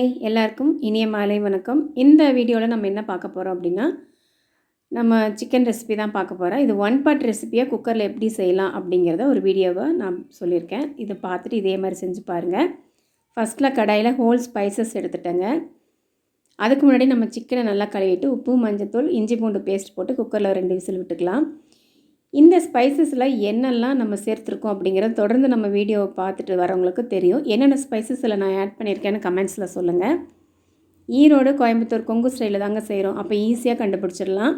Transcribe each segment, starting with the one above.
Hi எல்லாருக்கும் இனிய மாலை வணக்கம். இந்த வீடியோவில் நம்ம என்ன பார்க்க போகிறோம் அப்படின்னா நம்ம சிக்கன் ரெசிபி தான் பார்க்க போகிறோம் இது ஒன் பார்ட் ரெசிப்பியை குக்கரில் எப்படி செய்யலாம் அப்படிங்கிறத ஒரு வீடியோவை நான் சொல்லியிருக்கேன். இதை பார்த்துட்டு இதே மாதிரி செஞ்சு பாருங்கள் ஃபஸ்ட்டில் கடாயில் ஹோல் ஸ்பைசஸ் எடுத்துட்டேங்க. அதுக்கு முன்னாடி நம்ம சிக்கனை நல்லா கழுவிட்டு உப்பு மஞ்சத்தூள் இஞ்சி பூண்டு பேஸ்ட் போட்டு குக்கரில் ரெண்டு விசில் விட்டுக்கலாம். இந்த ஸ்பைசஸில் என்னெல்லாம் நம்ம சேர்த்துருக்கோம் அப்படிங்கிறத தொடர்ந்து நம்ம வீடியோவை பார்த்துட்டு வரவங்களுக்கு தெரியும். என்னென்ன ஸ்பைசஸில் நான் ஆட் பண்ணியிருக்கேன்னு கமெண்ட்ஸில் சொல்லுங்கள் ஈரோடு கோயம்புத்தூர் கொங்கு ஸ்டைலில் தாங்க செய்கிறோம் அப்போ ஈஸியாக கண்டுபிடிச்சிடலாம்.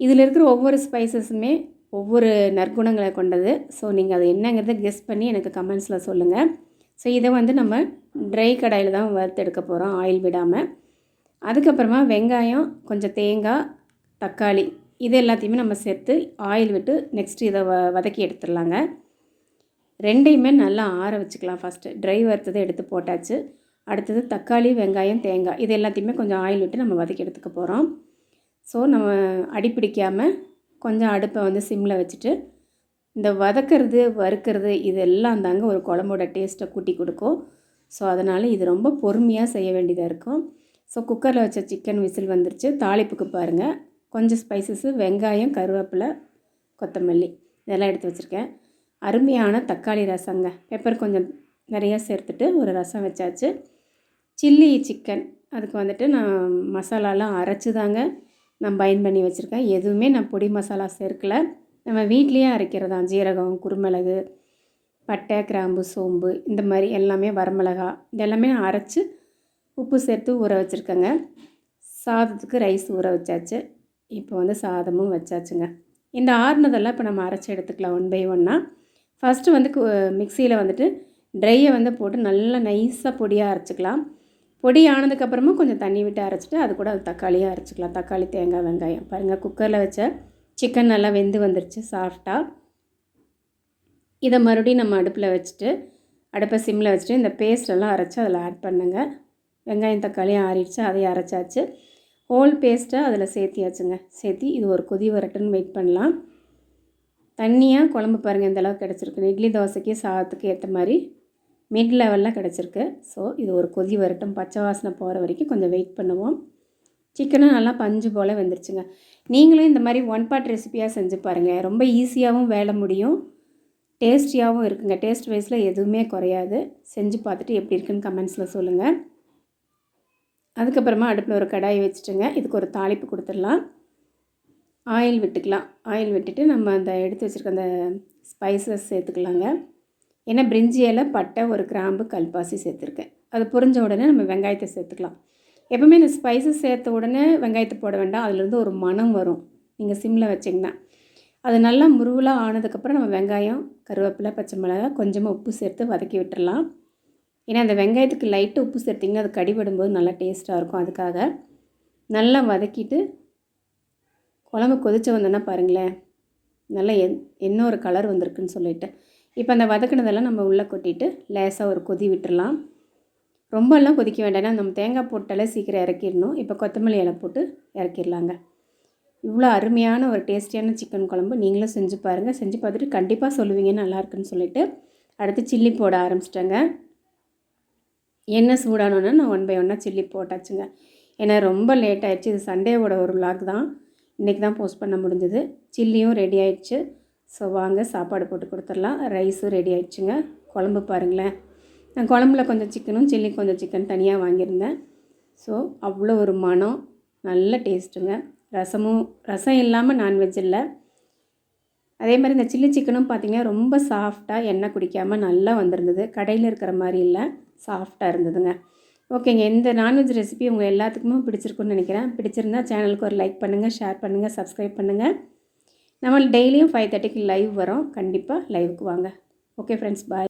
இதில் இருக்கிற ஒவ்வொரு ஸ்பைசஸுமே ஒவ்வொரு நற்குணங்களை கொண்டது. ஸோ நீங்கள் அது என்னங்கிறத கெஸ் பண்ணி எனக்கு கமெண்ட்ஸில் சொல்லுங்கள் ஸோ இதை வந்து நம்ம ட்ரை கடாயில் தான் வறுத்து எடுக்க போகிறோம் ஆயில் விடாமல் அதுக்கப்புறமா வெங்காயம் கொஞ்சம் தேங்காய் தக்காளி இது எல்லாத்தையுமே நம்ம சேர்த்து ஆயில் விட்டு நெக்ஸ்ட்டு இதை வ வதக்கி எடுத்துடலாங்க. ரெண்டையுமே நல்லா ஆற வச்சுக்கலாம் ஃபஸ்ட்டு ட்ரை வறுத்ததை எடுத்து போட்டாச்சு. அடுத்தது தக்காளி வெங்காயம் தேங்காய் இது எல்லாத்தையுமே கொஞ்சம் ஆயில் விட்டு நம்ம வதக்கி எடுத்துக்க போகிறோம் ஸோ நம்ம அடிப்பிடிக்காமல் கொஞ்சம் அடுப்பை வந்து சிம்மில் வச்சுட்டு இந்த வதக்கிறது வறுக்கிறது இதெல்லாம் தாங்க ஒரு குழம்போட டேஸ்ட்டை கூட்டி கொடுக்கும். ஸோ அதனால் இது ரொம்ப பொறுமையாக செய்ய வேண்டியதாக இருக்கும். ஸோ குக்கரில் வச்ச சிக்கன் விசில் வந்துருச்சு. தாளிப்புக்கு பாருங்கள் கொஞ்சம் ஸ்பைசஸ்ஸு வெங்காயம் கருவேப்பிலை கொத்தமல்லி இதெல்லாம் எடுத்து வச்சுருக்கேன். அருமையான தக்காளி ரசங்க. பெப்பர் கொஞ்சம் நிறையா சேர்த்துட்டு ஒரு ரசம் வச்சாச்சு. சில்லி சிக்கன் அதுக்கு வந்துட்டு நான் மசாலாலாம் அரைச்சி தாங்க நான் பயன் பண்ணி வச்சுருக்கேன். எதுவுமே நான் பொடி மசாலா சேர்க்கல. நம்ம வீட்லேயே அரைக்கிறதான் ஜீரகம் குருமிளகு பட்டை கிராம்பு சோம்பு இந்த மாதிரி எல்லாமே வரமிளகா இதெல்லாமே நான் அரைச்சி உப்பு சேர்த்து ஊற வச்சுருக்கேங்க. சாதத்துக்கு ரைஸ் ஊற வச்சாச்சு. இப்போ வந்து சாதமும் வச்சாச்சுங்க. இந்த ஆறுனதெல்லாம் இப்போ நம்ம அரைச்சி எடுத்துக்கலாம் ஒன் பை ஒன்னாக ஃபஸ்ட்டு வந்து மிக்சியில் வந்துட்டு ட்ரையை வந்து போட்டு நல்லா நைஸாக பொடியாக அரைச்சிக்கலாம். பொடி ஆனதுக்கப்புறமா கொஞ்சம் தண்ணி விட்டு அரைச்சிட்டு அது கூட அது தக்காளியாக அரைச்சிக்கலாம். தக்காளி தேங்காய் வெங்காயம். பாருங்கள் குக்கரில் வச்ச சிக்கன் நல்லா வெந்து வந்துருச்சு சாஃப்டாக இதை மறுபடியும் நம்ம அடுப்பில் வச்சுட்டு அடுப்பை சிம்மில் வச்சுட்டு இந்த பேஸ்டெல்லாம் அரைச்சி அதில் ஆட் பண்ணுங்க. வெங்காயம் தக்காளியும் ஆறிடுச்சு அதையும் அரைச்சாச்சு. ஹோல் பேஸ்ட்டை அதில் சேர்த்தியாச்சுங்க. சேர்த்தி இது ஒரு கொதி வரட்டுன்னு வெயிட் பண்ணலாம். தண்ணியாக குழம்பு பாருங்கள் இந்த அளவுக்கு கிடச்சிருக்கு. இட்லி தோசைக்கு சாதத்துக்கு ஏற்ற மாதிரி மிட் லெவலில் கிடச்சிருக்கு. ஸோ இது ஒரு கொதி வரட்டும். பச்சை வாசனை போகிற வரைக்கும் கொஞ்சம் வெயிட் பண்ணுவோம். சிக்கனும் நல்லா பஞ்சு போல் வெந்துருச்சுங்க. நீங்களும் இந்த மாதிரி ஒன் பார்ட் ரெசிபியாக செஞ்சு பாருங்கள் ரொம்ப ஈஸியாகவும் வேலை முடியும். டேஸ்டியாகவும் இருக்குங்க. டேஸ்ட் வைஸில் எதுவுமே குறையாது. செஞ்சு பார்த்துட்டு எப்படி இருக்குன்னு கமெண்ட்ஸில் சொல்லுங்கள் அதுக்கப்புறமா அடுப்பில் ஒரு கடாயை வச்சுட்டுங்க. இதுக்கு ஒரு தாளிப்பு கொடுத்துடலாம். ஆயில் விட்டுக்கலாம். ஆயில் விட்டுட்டு நம்ம அந்த எடுத்து வச்சுருக்க அந்த ஸ்பைசஸ் சேர்த்துக்கலாங்க. ஏன்னா பிரிஞ்சி இலை பட்டை ஒரு கிராம்பு கல்பாசி சேர்த்துருக்கேன். அது புரிஞ்ச உடனே நம்ம வெங்காயத்தை சேர்த்துக்கலாம். எப்போவுமே இந்த ஸ்பைசஸ் சேர்த்த உடனே வெங்காயத்தை போட வேண்டாம். அதுலேருந்து ஒரு மனம் வரும். நீங்கள் சிம்மில் வச்சிங்கன்னா. அது நல்லா முருவலாக ஆனதுக்கப்புறம் நம்ம வெங்காயம் கருவேப்பிலை பச்சை மிளகா கொஞ்சமாக உப்பு சேர்த்து வதக்கி விட்டுடலாம். ஏன்னா அந்த வெங்காயத்துக்கு லைட்டு உப்பு சேர்த்திங்கன்னா அது கடிபடும்போது நல்லா டேஸ்ட்டாக இருக்கும். அதுக்காக நல்லா வதக்கிட்டு குழம்பு கொதிச்சு வந்தோன்னா பாருங்களேன் நல்லா என் என்ன ஒரு கலர் வந்திருக்குன்னு சொல்லிட்டு. இப்போ அந்த வதக்கினதெல்லாம் நம்ம உள்ளே கொட்டிட்டு லேசாக ஒரு கொதி விட்டுடலாம் ரொம்பலாம் கொதிக்க வேண்டாம். நம்ம தேங்காய் போட்டாலே சீக்கிரம் இறக்கிடணும். இப்போ கொத்தமல்லி இலை போட்டு இறக்கிடலாங்க. இவ்வளோ அருமையான ஒரு டேஸ்டியான சிக்கன் குழம்பு. நீங்களும் செஞ்சு பாருங்கள் செஞ்சு பார்த்துட்டு கண்டிப்பாக சொல்லுவீங்க நல்லா இருக்குன்னு சொல்லிவிட்டு அடுத்து சில்லி போட ஆரம்பிச்சிட்டேங்க. எண்ணெய் சூடானோன்னு நான் ஒன் பை ஒன்னாக சில்லி போட்டாச்சுங்க. ஏன்னா ரொம்ப லேட் ஆயிடுச்சு. இது சண்டேவோட ஒரு விளாக் தான். இன்றைக்கி தான் போஸ்ட் பண்ண முடிஞ்சது. சில்லியும் ரெடி ஆயிடுச்சு. ஸோ வாங்க சாப்பாடு போட்டு கொடுத்துடலாம். ரைஸும் ரெடி ஆயிடுச்சுங்க. குழம்பு பாருங்களேன். நான் குழம்புல கொஞ்சம் சிக்கனும் சில்லி கொஞ்சம் சிக்கன் தனியாக வாங்கியிருந்தேன். ஸோ அவ்வளோ ஒரு மனம். நல்ல டேஸ்ட்டுங்க ரசமும் ரசம் இல்லாமல் நான்வெஜ் இல்லை. அதே மாதிரி இந்த சில்லி சிக்கனும் பார்த்திங்கன்னா ரொம்ப சாஃப்டாக எண்ணெய் குடிக்காமல் நல்லா வந்திருந்தது. கடையில் இருக்கிற மாதிரி இல்லை சாஃப்டாக இருந்ததுங்க. ஓகேங்க இந்த நான்வெஜ் ரெசிபி உங்கள் எல்லாத்துக்குமே பிடிச்சிருக்குன்னு நினைக்கிறேன். பிடிச்சிருந்தா சேனலுக்கு ஒரு லைக் பண்ணுங்கள் ஷேர் பண்ணுங்கள் சப்ஸ்கிரைப் பண்ணுங்கள் நம்ம டெய்லியும் ஃபைவ் தேர்ட்டிக்கு லைவ் வரோம். கண்டிப்பாக லைவுக்கு வாங்க. Okay friends bye